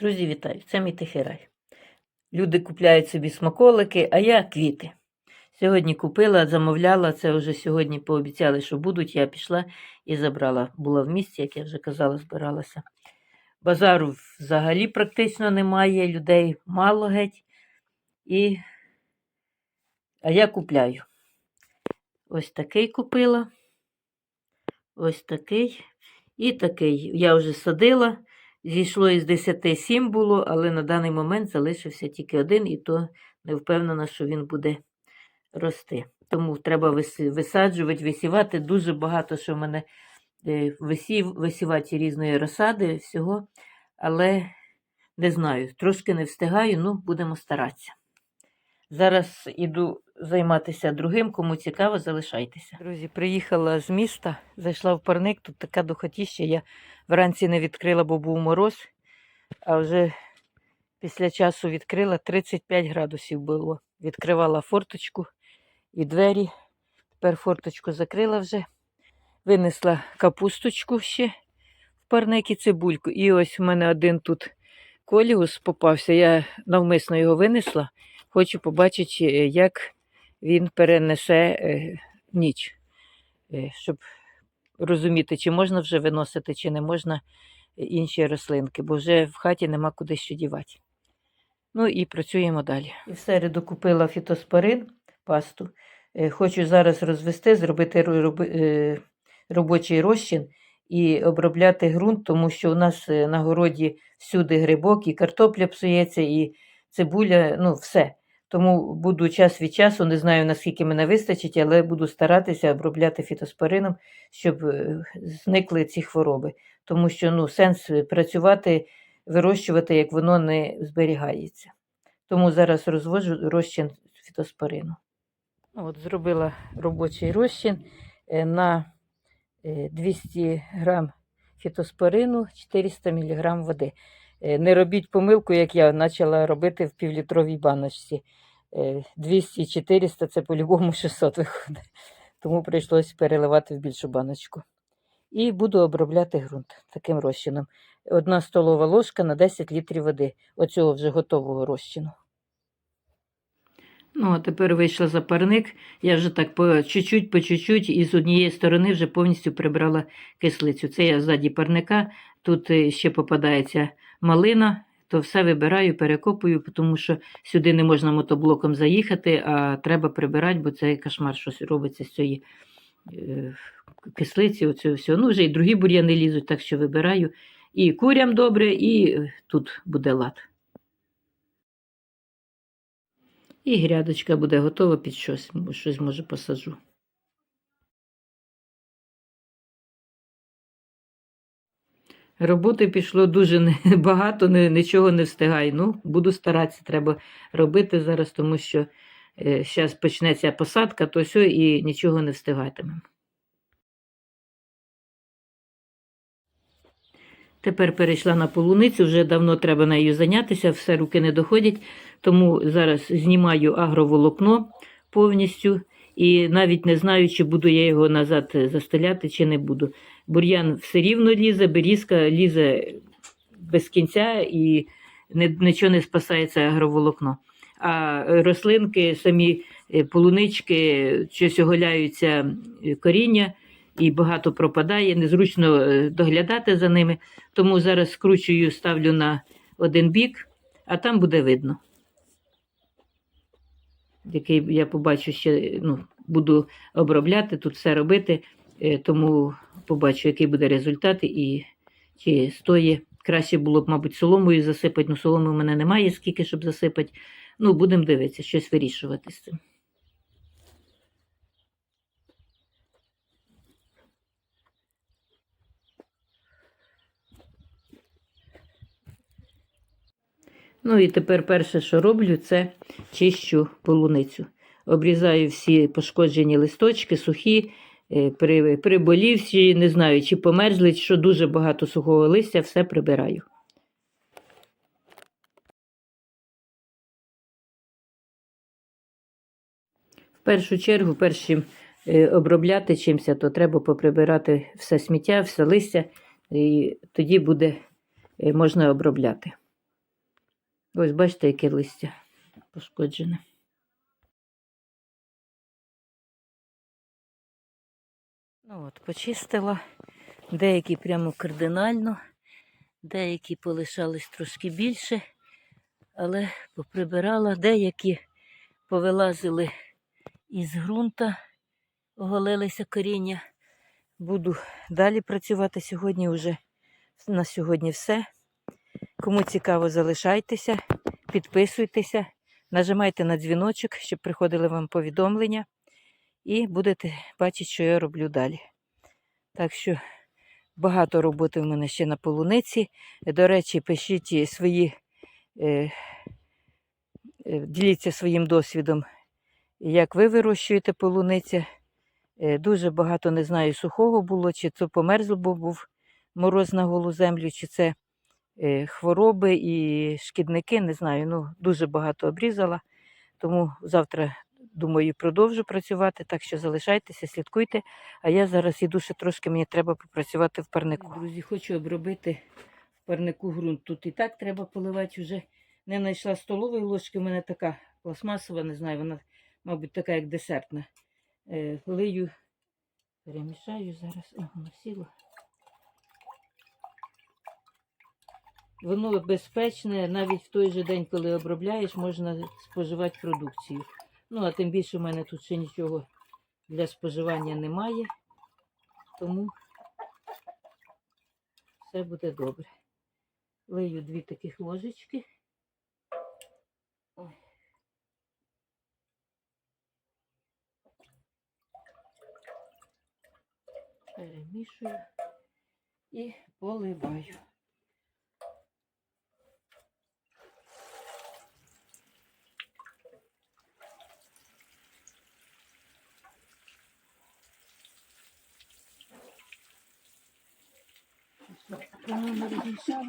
Друзі, вітаю! Це мій тихий рай. Люди купляють собі смаколики, а я квіти. Сьогодні купила, замовляла, це вже сьогодні пообіцяли, що будуть. Я пішла і забрала. Була в місті, як я вже казала, збиралася. Базару взагалі практично немає, людей мало геть. І... А я купляю. Ось такий купила. Ось такий. І такий. Я вже садила. Зійшло із 10 7 було, але на даний момент залишився тільки один, і то не впевнена, що він буде рости. Тому треба висаджувати, висівати. Дуже багато, що в мене е, висів, висівати різної розсади, всього. Але не знаю, трошки не встигаю, ну будемо старатися. Зараз іду займатися другим, кому цікаво, залишайтеся. Друзі, приїхала з міста, зайшла в парник, тут така духотіща. Я вранці не відкрила, бо був мороз, а вже після часу відкрила 35 градусів було. Відкривала форточку і двері. Тепер форточку закрила вже. Винесла капусточку ще в парник і цибульку. І ось у мене один тут коліус попався. Я навмисно його винесла. Хочу побачити, е, як він перенесе е, ніч, е, щоб розуміти, чи можна вже виносити, чи не можна інші рослинки, бо вже в хаті нема куди що дівати. Ну і працюємо далі. І в середу купила фітоспорин, пасту. Хочу зараз розвести, зробити ро- роби- робочий розчин і обробляти ґрунт, тому що у нас на городі всюди грибок, і картопля псується, і цибуля, ну все. Тому буду час від часу, не знаю наскільки мене вистачить, але буду старатися обробляти фітоспорином, щоб е, зникли ці хвороби. Тому що ну, сенс працювати, вирощувати, як воно не зберігається. Тому зараз розводжу розчин фітоспорину. Ну, От зробила робочий розчин е, на е, 200 грам фітоспорину, 400 мг води. Е, Не робіть помилку, як я почала робити в півлітровій баночці. Е, 200-400 це по-любому 600 виходить. Тому прийшлося переливати в більшу баночку. І буду обробляти ґрунт таким розчином. Одна столова ложка на 10 літрів води. Оцього вже готового розчину. Ну, а тепер вийшла за парник. Я вже так по чуть-чуть, по чуть-чуть, і з однієї сторони вже повністю прибрала кислицю. Це я ззаді парника. Тут е, ще попадається малина, то все вибираю, перекопую, тому що сюди не можна мотоблоком заїхати, а треба прибирати, бо це кошмар, щось робиться з цієї е, кислиці, оцього всього. Ну, вже і другі бур'яни лізуть, так що вибираю. І курям добре, і е, тут буде лад. І грядочка буде готова під щось, щось може посаджу. Роботи пішло дуже багато, нічого не встигаю. Ну, буду старатися, треба робити зараз, тому що зараз почнеться посадка, то все і нічого не встигатимемо. Тепер перейшла на полуницю, вже давно треба нею зайнятися, все руки не доходять, тому зараз знімаю агроволокно повністю і навіть не знаю, чи буду я його назад застеляти, чи не буду. Бур'ян все рівно лізе, берізка лізе без кінця і нічого не спасається агроволокно. А рослинки, самі е, полунички, щось оголяються е, коріння і багато пропадає, незручно е, доглядати за ними. Тому зараз скручую, ставлю на один бік, а там буде видно. Який я побачу ще, ну, буду обробляти, тут все робити, е, тому побачу, який буде результат і чи стоїть. Краще було б, мабуть, соломою засипати, ну соломи в мене немає скільки, щоб засипати. Ну, будемо дивитися, щось вирішувати з цим. Ну і тепер перше, що роблю, це чищу полуницю. Обрізаю всі пошкоджені листочки, сухі, е, при, приболівші, не знаю, чи померзли, що дуже багато сухого листя, все прибираю. В першу чергу, першим е, обробляти чимся, то треба поприбирати все сміття, все листя, і тоді буде е, можна обробляти. Ось бачите, яке листя пошкоджене. Ну от, почистила. Деякі прямо кардинально, деякі полишались трошки більше, але поприбирала, деякі повилазили із ґрунта, оголилися коріння. Буду далі працювати сьогодні вже. На сьогодні все. Кому цікаво, залишайтеся, підписуйтеся, нажимайте на дзвіночок, щоб приходили вам повідомлення, і будете бачити, що я роблю далі. Так що багато роботи в мене ще на полуниці. До речі, пишіть свої, е, е, діліться своїм досвідом, як ви вирощуєте полуниця. Е, дуже багато не знаю, сухого було, чи це померзло, бо був мороз на голу землю, чи це хвороби і шкідники, не знаю. Ну, дуже багато обрізала. Тому завтра, думаю, продовжу працювати. Так що залишайтеся, слідкуйте. А я зараз іду ще трошки, мені треба попрацювати в парнику. Друзі, хочу обробити в парнику ґрунт. Тут і так треба поливати вже. Не знайшла столової ложки, у мене така пластмасова, не знаю, вона, мабуть, така, як десертна. Е, лию, перемішаю зараз. О, сіло. Воно безпечне, навіть в той же день, коли обробляєш, можна споживати продукцію. Ну, а тим більше в мене тут ще нічого для споживання немає, тому все буде добре. Лию дві таких ложечки. Перемішую і поливаю. 需要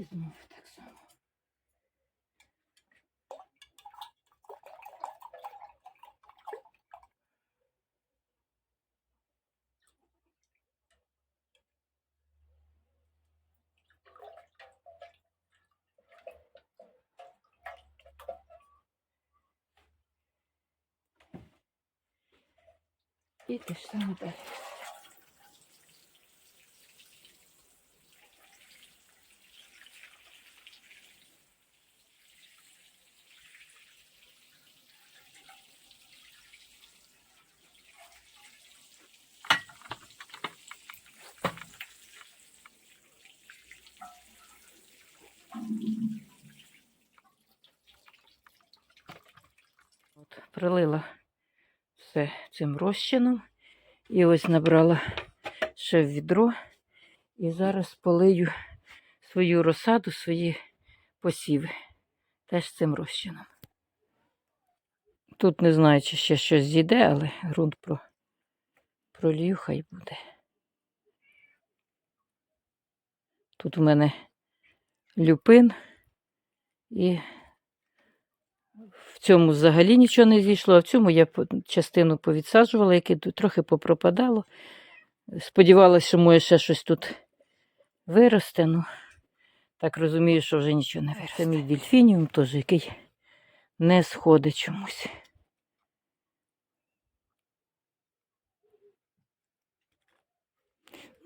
І знову так само. І те ж саме далі. Пролила все цим розчином. І ось набрала ще в відро. І зараз полию свою розсаду, свої посіви. Теж цим розчином. Тут не знаю, чи ще щось зійде, але ґрунт про, пролію хай буде. Тут у мене люпин і цьому взагалі нічого не зійшло, а в цьому я частину повідсаджувала, яке трохи попропадало. Сподівалася, що моє ще щось тут виросте. Ну, так розумію, що вже нічого не виросте. Це мій дельфініум теж, який не сходить чомусь.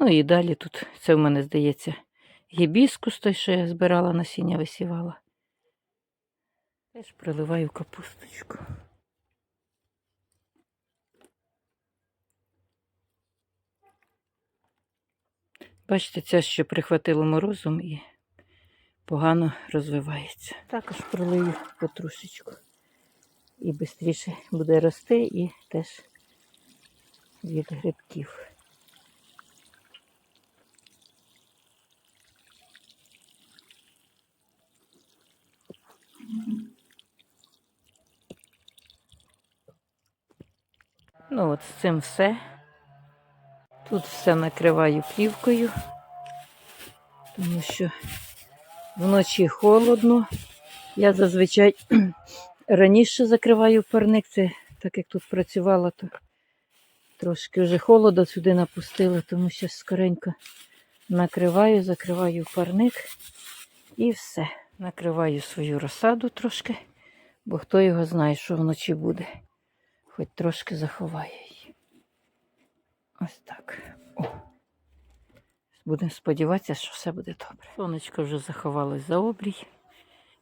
Ну і далі тут, це в мене здається, гібіскус той, що я збирала насіння, висівала. Теж приливаю капусточку. Бачите, ця що прихватило морозом і погано розвивається. Також пролию потрошечку. І швидше буде рости і теж від грибків. Ну от з цим все. Тут все накриваю плівкою, тому що вночі холодно. Я зазвичай раніше закриваю парник, це так як тут працювала, то трошки вже холоду сюди напустила, тому що скоренько накриваю, закриваю парник і все. Накриваю свою розсаду трошки, бо хто його знає, що вночі буде. Хоч трошки заховає її. Ось так. О. Будемо сподіватися, що все буде добре. Сонечко вже заховалось за обрій.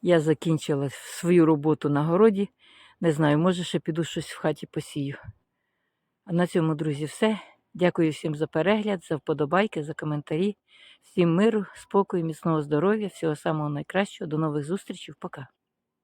Я закінчила свою роботу на городі. Не знаю, може ще піду щось в хаті посію. А на цьому, друзі, все. Дякую всім за перегляд, за вподобайки, за коментарі. Всім миру, спокою, міцного здоров'я, всього самого найкращого. До нових зустрічей. Пока.